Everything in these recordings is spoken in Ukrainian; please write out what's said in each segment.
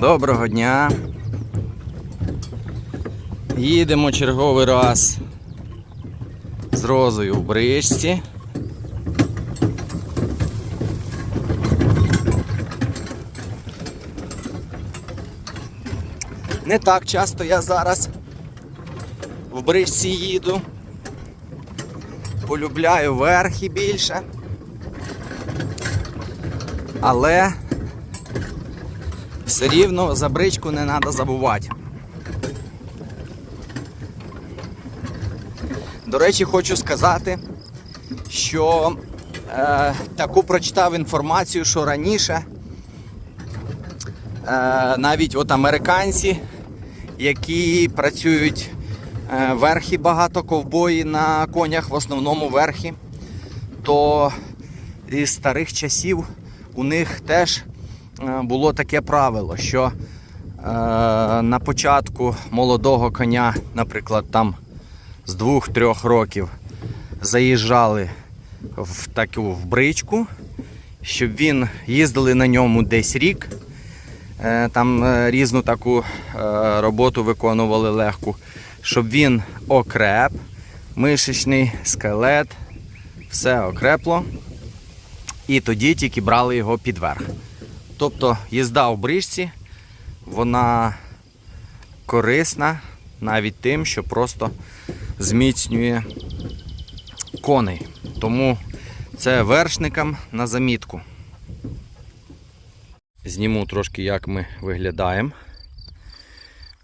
Доброго дня. Їдемо черговий раз з розою в бричці. Не так часто я зараз в бричці їду. Полюбляю верхи більше. Але все рівно за бричку не треба забувати. До речі, хочу сказати, що е, таку прочитав інформацію, що раніше е, навіть от американці, які працюють е, верхи багато ковбої на конях, в основному верхи, то із старих часів у них теж було таке правило, що е, на початку молодого коня, наприклад, там з двох-трьох років заїжджали в таку в бричку, щоб він їздили на ньому десь рік. Е, Там е, різну таку е, роботу виконували легку, щоб він окреп, мишечний скелет, все окрепло. І тоді тільки брали його під верх. Тобто їзда в бричці, вона корисна навіть тим, що просто зміцнює коней. Тому це вершникам на замітку. Зніму трошки, як ми виглядаємо.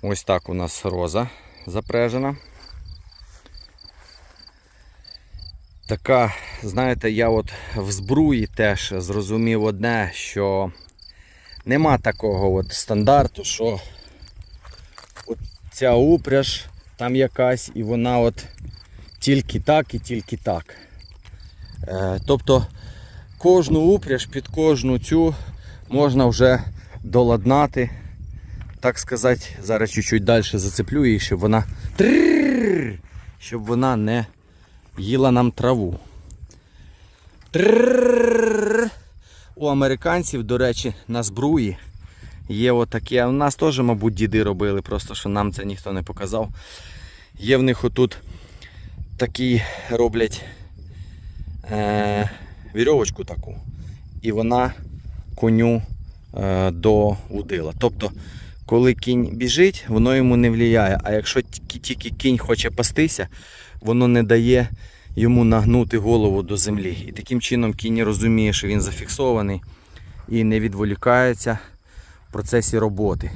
Ось так у нас роза запряжена. Така, знаєте, я от в збруї теж зрозумів одне, що нема такого от стандарту, що от ця упряж там якась і вона от тільки так і тільки так. Е, тобто кожну упряж під кожну цю можна вже доладнати, так сказати, зараз чуть-чуть далі зацеплю її, щоб вона щоб вона не їла нам траву. У американців, до речі, на збруї є отаке. У нас теж, мабуть, діди робили, просто що нам це ніхто не показав. Є в них отут такі роблять е, вірьовочку таку. І вона коню е, до удила. Тобто, коли кінь біжить, воно йому не впливає. А якщо тільки кінь хоче пастися, воно не дає йому нагнути голову до землі. І таким чином кінь розуміє, що він зафіксований і не відволікається в процесі роботи.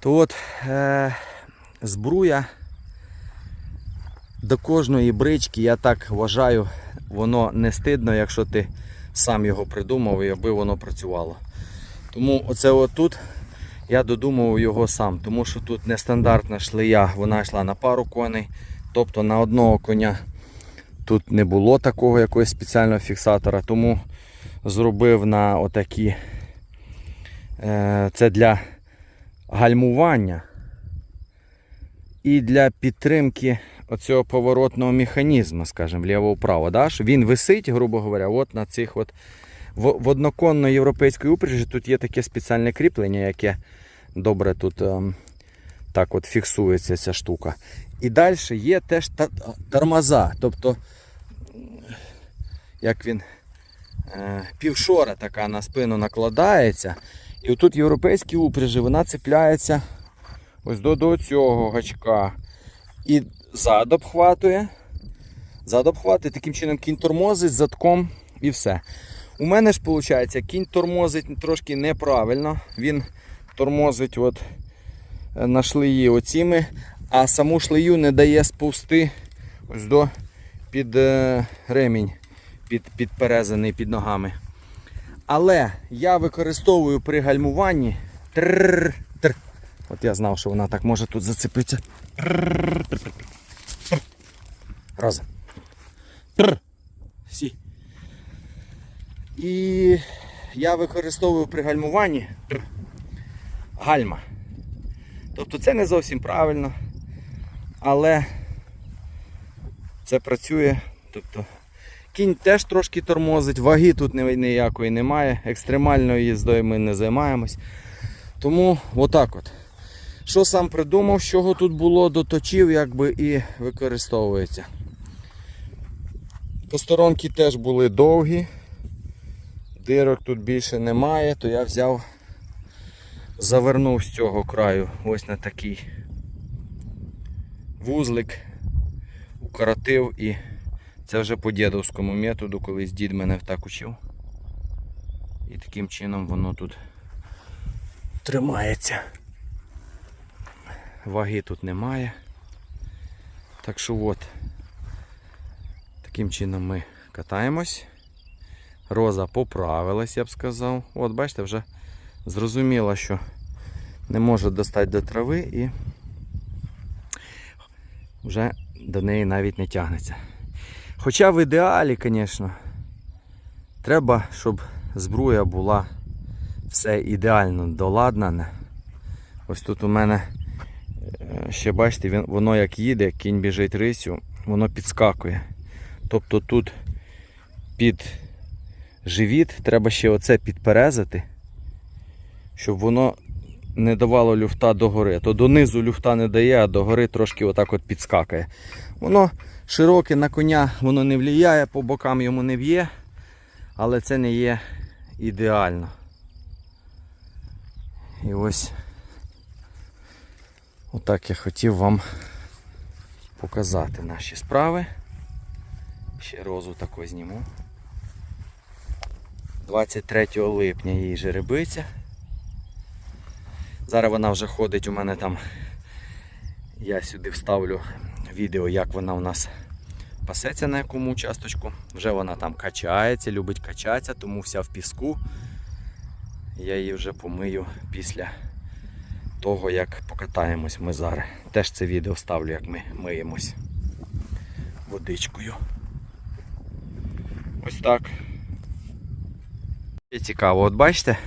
То от е, збруя до кожної брички, я так вважаю, воно не стидно, якщо ти сам його придумав і аби воно працювало. Тому оце отут я додумав його сам, тому що тут нестандартна шлея, вона йшла на пару коней. Тобто на одного коня тут не було такого якогось спеціального фіксатора, тому зробив на отакі е, це для гальмування і для підтримки оцього поворотного механізму, скажімо, ліво-вправо. Да? Він висить, грубо говоря, от на цих от в, в одноконно європейській упряжі тут є таке спеціальне кріплення, яке добре тут ем, так от фіксується ця штука. І далі є теж тормоза. Тобто, як він е, півшора така на спину накладається. І отут європейські упряжі, вона цепляється ось до, до цього гачка. І зад обхватує. Зад обхватує, таким чином кінь тормозить задком і все. У мене ж виходить, кінь тормозить трошки неправильно. Він тормозить от е, на шлеї оціми, а саму шлею не дає сповзти ось до під е, ремінь, під, підперезаний під ногами. Але я використовую при гальмуванні. Трррр, тр. От я знав, що вона так може тут зацепитися. Тр. Сі. І я використовую при гальмуванні гальма. Тобто це не зовсім правильно, але це працює. Тобто Кінь теж трошки тормозить, ваги тут ніякої немає. Екстремальною їздою ми не займаємось. Тому отак от. Що сам придумав, з чого тут було, доточив, якби і використовується. Посторонки теж були довгі. Дирок тут більше немає, то я взяв, завернув з цього краю ось на такий вузлик, укоротив і це вже по дідовському методу, колись дід мене так учив. І таким чином воно тут тримається. Ваги тут немає. Так що от, таким чином ми катаємось. Роза поправилась, я б сказав. От, бачите, вже зрозуміла, що не може достати до трави і вже до неї навіть не тягнеться. Хоча в ідеалі, звісно, треба, щоб збруя була все ідеально доладнане. Ось тут у мене е, ще бачите, воно як їде, кінь біжить рисю, воно підскакує. Тобто тут під живіт треба ще оце підперезати, щоб воно не давало люфта догори. То донизу люфта не дає, а догори трошки отак от підскакає. Воно широке на коня, воно не вліяє, по бокам йому не б'є, але це не є ідеально. І ось отак я хотів вам показати наші справи. Ще розу таку зніму. 23 липня їй жеребиця. Зараз вона вже ходить у мене там. Я сюди вставлю відео, як вона у нас пасеться на якому участочку. Вже вона там качається, любить качатися, тому вся в піску. Я її вже помию після того, як покатаємось ми зараз. Теж це відео вставлю, як ми миємось водичкою. Ось так. Є цікаво, от бачите,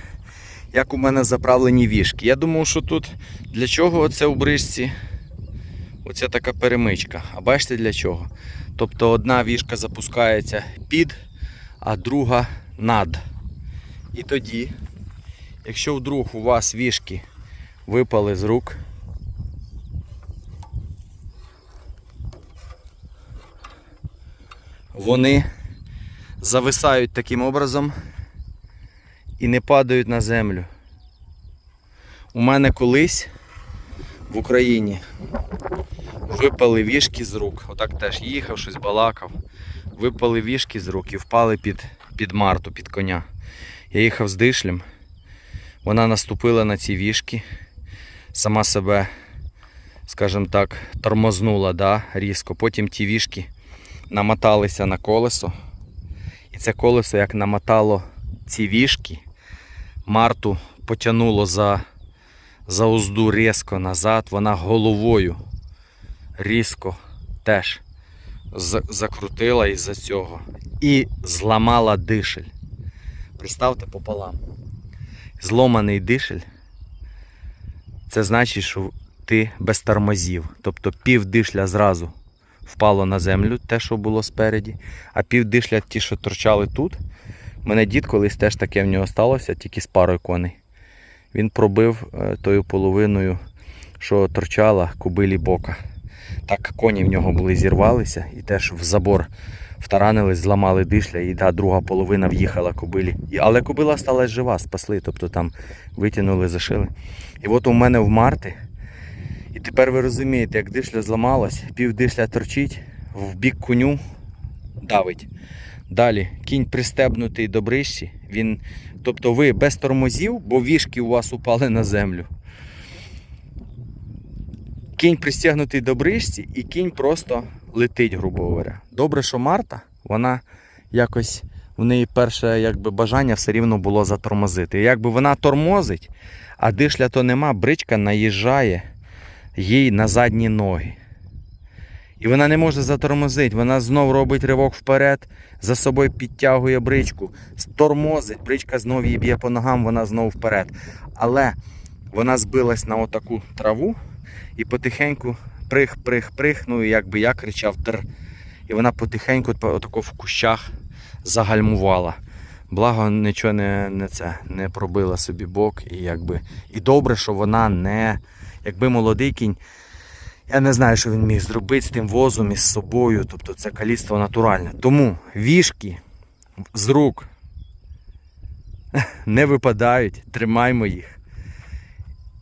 як у мене заправлені вішки. Я думав, що тут для чого оце у брижці оця така перемичка. А бачите для чого? Тобто одна вішка запускається під, а друга над. І тоді, якщо вдруг у вас вішки випали з рук, вони зависають таким образом і не падають на землю. У мене колись в Україні випали вішки з рук. Отак теж їхав, щось балакав. Випали вішки з рук і впали під, під марту, під коня. Я їхав з дишлем. Вона наступила на ці вішки, сама себе, скажімо так, тормознула да, різко. Потім ті вішки намоталися на колесо. І це колесо, як намотало ці вішки, Марту потягнуло за, за узду різко назад, вона головою різко теж закрутила із-за цього і зламала дишель. Представте пополам. Зломаний дишель. Це значить, що ти без тормозів. Тобто пів дишля зразу впало на землю, те, що було спереді, а пів дишля ті, що торчали тут. Мене дід колись теж таке в нього сталося, тільки з парою коней. Він пробив е, тою половиною, що торчала кубилі бока. Так коні в нього були зірвалися і теж в забор втаранились, зламали дишля, і та друга половина в'їхала кубилі. Але кубила стала жива, спасли, тобто там витягнули, зашили. І от у мене в марти. І тепер ви розумієте, як дишля зламалась, пів дишля торчить, в бік коню давить. Далі кінь пристебнутий до брищі. Він, тобто ви без тормозів, бо вішки у вас упали на землю. Кінь пристягнутий до брищі і кінь просто летить, грубо говоря. Добре, що Марта, вона якось в неї перше якби, бажання все рівно було затормозити. Якби вона тормозить, а дишля то нема, бричка наїжджає їй на задні ноги. І вона не може затормозити. Вона знов робить ривок вперед, за собою підтягує бричку, тормозить, бричка знов її б'є по ногам, вона знов вперед. Але вона збилась на отаку траву і потихеньку прих, прих, прих, ну і якби я кричав тр. і вона потихеньку отако в кущах загальмувала. Благо нічого не, не це не пробила собі бок. І якби і добре, що вона не. Якби молодий кінь, я не знаю, що він міг зробити з тим возом із собою. Тобто це каліцтво натуральне. Тому вішки з рук не випадають, тримаймо їх.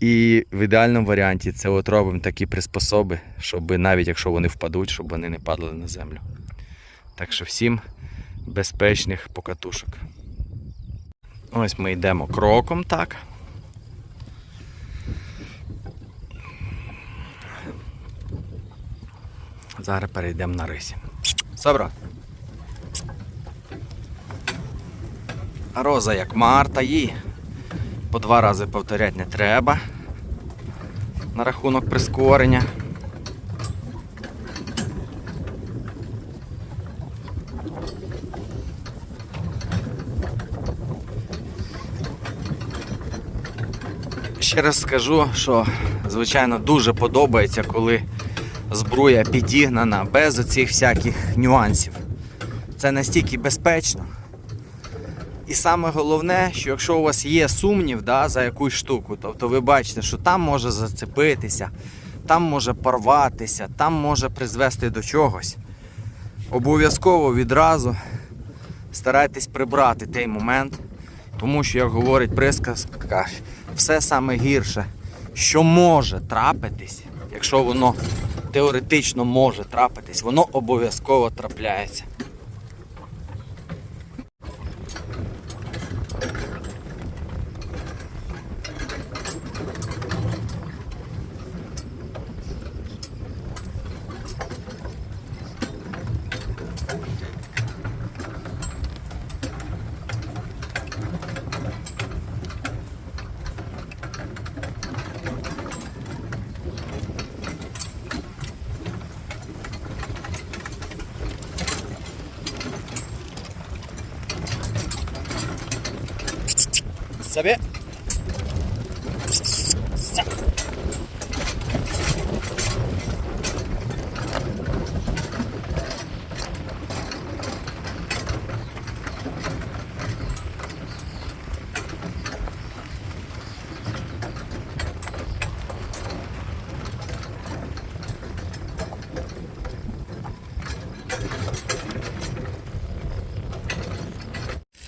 І в ідеальному варіанті це от робимо такі приспособи, щоб навіть якщо вони впадуть, щоб вони не падали на землю. Так що всім безпечних покатушок. Ось ми йдемо кроком, так. Зараз перейдемо на рисі. Собро. Роза як Марта, їй по два рази повторяти не треба. На рахунок прискорення. Ще раз скажу, що звичайно дуже подобається, коли збруя підігнана без оцих всяких нюансів. Це настільки безпечно. І саме головне, що якщо у вас є сумнів да, за якусь штуку, тобто ви бачите, що там може зацепитися, там може порватися, там може призвести до чогось, обов'язково відразу старайтесь прибрати той момент, тому що, як говорить присказка, все саме гірше, що може трапитись, якщо воно теоретично може трапитись, воно обов'язково трапляється. Собі.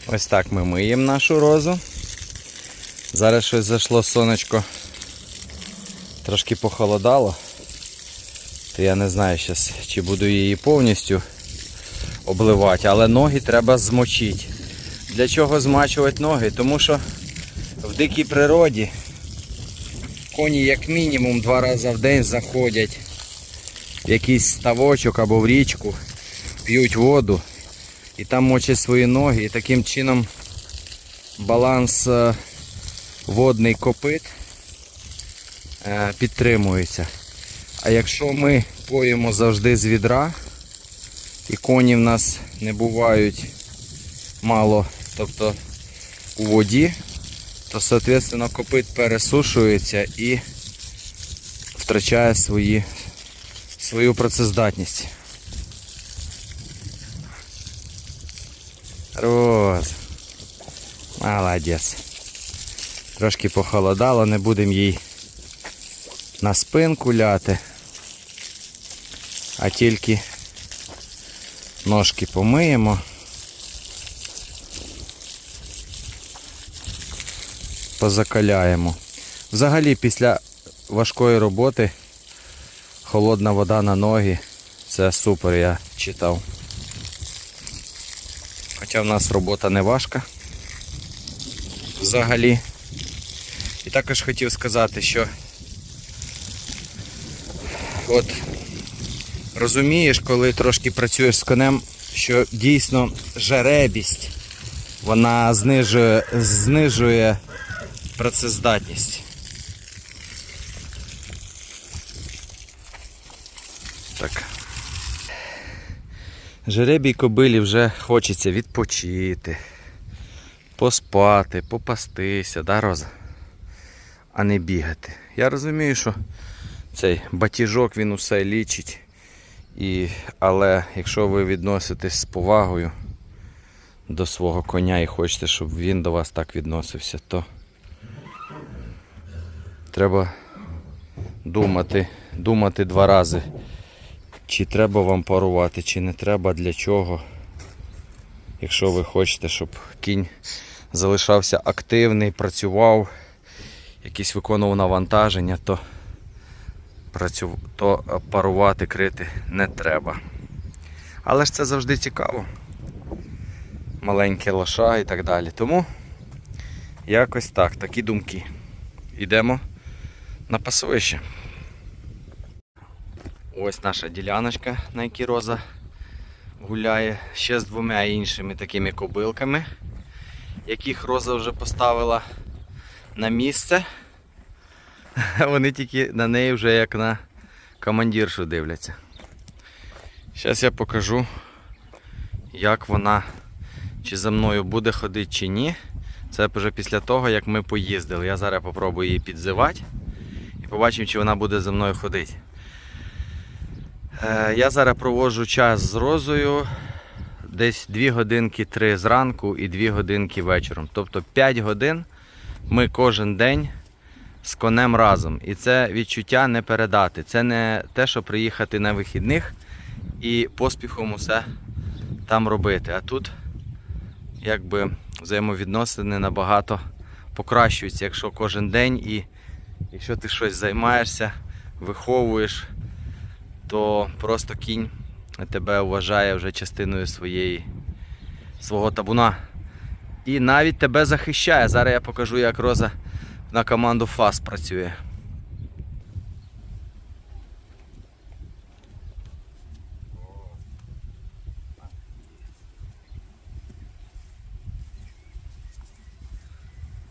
Ось так ми миємо нашу розу. Зараз щось зайшло сонечко. Трошки похолодало. То я не знаю щас, чи буду її повністю обливати, але ноги треба змочити. Для чого змачувати ноги? Тому що в дикій природі коні як мінімум два рази в день заходять в якийсь ставочок або в річку, п'ють воду і там мочать свої ноги і таким чином баланс е, водний копит е, підтримується. А якщо ми поїмо завжди з відра, і коні в нас не бувають мало, тобто у воді, то соответственно копит пересушується і втрачає свої, свою працездатність. Роз. Молодець. Трошки похолодало, не будемо їй на спинку ляти, а тільки ножки помиємо. Позакаляємо. Взагалі після важкої роботи холодна вода на ноги. Це супер, я читав. Хоча в нас робота не важка взагалі. Також хотів сказати, що от розумієш, коли трошки працюєш з конем, що дійсно жеребість вона знижує, знижує працездатність. Так. Жеребій кобилі вже хочеться відпочити, поспати, попастися, да, Роза? А не бігати. Я розумію, що цей батіжок він усе лічить І, але якщо ви відноситесь з повагою до свого коня і хочете, щоб він до вас так відносився, то треба думати, думати два рази, чи треба вам парувати, чи не треба, для чого. Якщо ви хочете, щоб кінь залишався активний, працював, якісь виконував навантаження, то, працю... то е, парувати, крити не треба. Але ж це завжди цікаво. Маленьке лоша і так далі. Тому якось так, такі думки. Йдемо на пасовище. Ось наша діляночка, на якій роза гуляє ще з двома іншими такими кобилками, яких роза вже поставила на місце. Вони тільки на неї вже як на командиршу дивляться. Зараз я покажу, як вона чи за мною буде ходити, чи ні. Це вже після того, як ми поїздили. Я зараз попробую її підзивати і побачимо, чи вона буде за мною ходити. Е, Я зараз проводжу час з розою десь 2 годинки 3 зранку і 2 годинки вечором. Тобто 5 годин ми кожен день з конем разом. І це відчуття не передати. Це не те, що приїхати на вихідних і поспіхом усе там робити. А тут якби взаємовідносини набагато покращуються, якщо кожен день і якщо ти щось займаєшся, виховуєш, то просто кінь тебе вважає вже частиною своєї, свого табуна. І навіть тебе захищає. Зараз я покажу, як Роза на команду ФАС працює.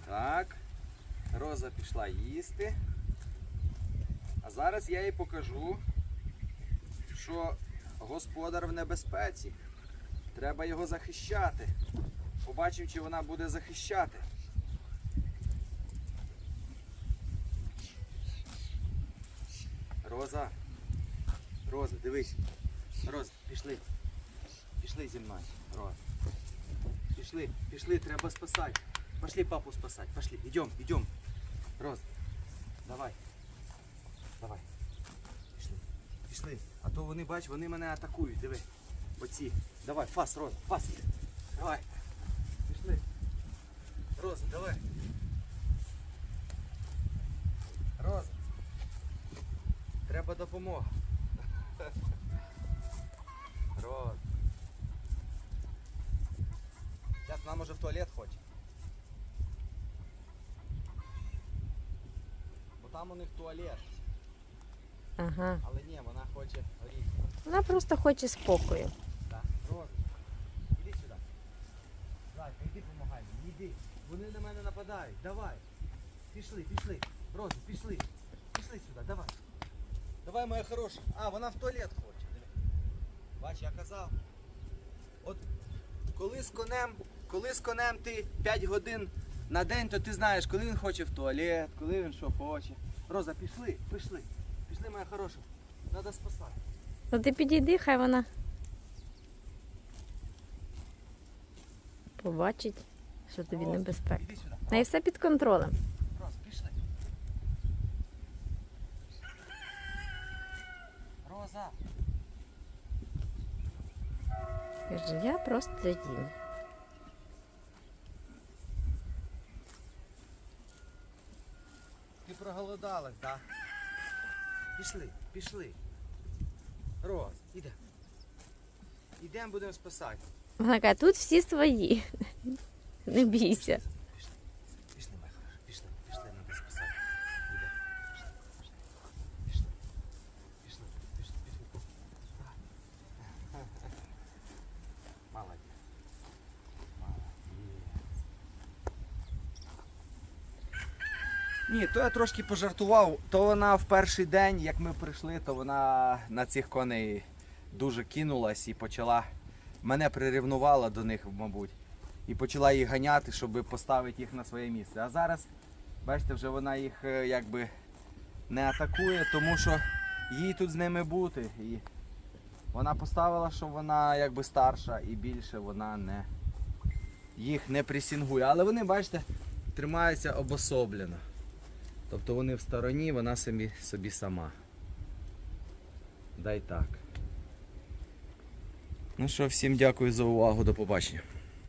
Так, Роза пішла їсти. А зараз я їй покажу, що господар в небезпеці. Треба його захищати. Побачив, чи вона буде захищати. Роза. Роза, дивись. Роза, пішли. Пішли зі мною. Роза. Пішли, пішли, треба спасати. Пошли папу спасать. Пошли, идем, идем. Роз, давай. Давай. Пішли. Пішли. А то вони, бач, вони мене атакують. Диви. Оці. Давай, фас, Роз, фас. Давай. Пішли. Роз, давай. Роз. Треба допомога. Роз. Зараз вона може в туалет хоче. Бо там у них туалет. Ага. Але ні, вона хоче горіти. Вона просто хоче спокою. Так, Роза, іди сюди. Зайка, іди помагай мені, іди. Вони на мене нападають. Давай. Пішли, пішли. Роза, пішли. Пішли сюди, давай. Давай, моя хороша. А, вона в туалет хоче. Бач, я казав. От коли з конем, коли з конем ти 5 годин на день, то ти знаєш, коли він хоче в туалет, коли він що хоче. Роза, пішли, пішли. Пішли, моя хороша. Треба спасати. Ну ти підійди, хай вона побачить, що тобі небезпека. Сюди. Все під контролем. Роз, пішли. Роза. Каже, я просто їм. Ти проголодалась, так? Да? Пішли, пішли. Роз, іде. Ідемо будемо спасати. Вона каже, тут всі свої. Не бійся. Ні, то я трошки пожартував. То вона в перший день, як ми прийшли, то вона на цих коней дуже кинулась і почала. Мене прирівнувала до них, мабуть. І почала їх ганяти, щоб поставити їх на своє місце. А зараз, бачите, вже вона їх е, якби не атакує, тому що їй тут з ними бути. І Вона поставила, що вона якби старша і більше вона не їх не пресінгує. Але вони, бачите, тримаються обособлено. Тобто вони в стороні, вона собі, собі сама. Дай так. Ну що, всім дякую за увагу, до побачення.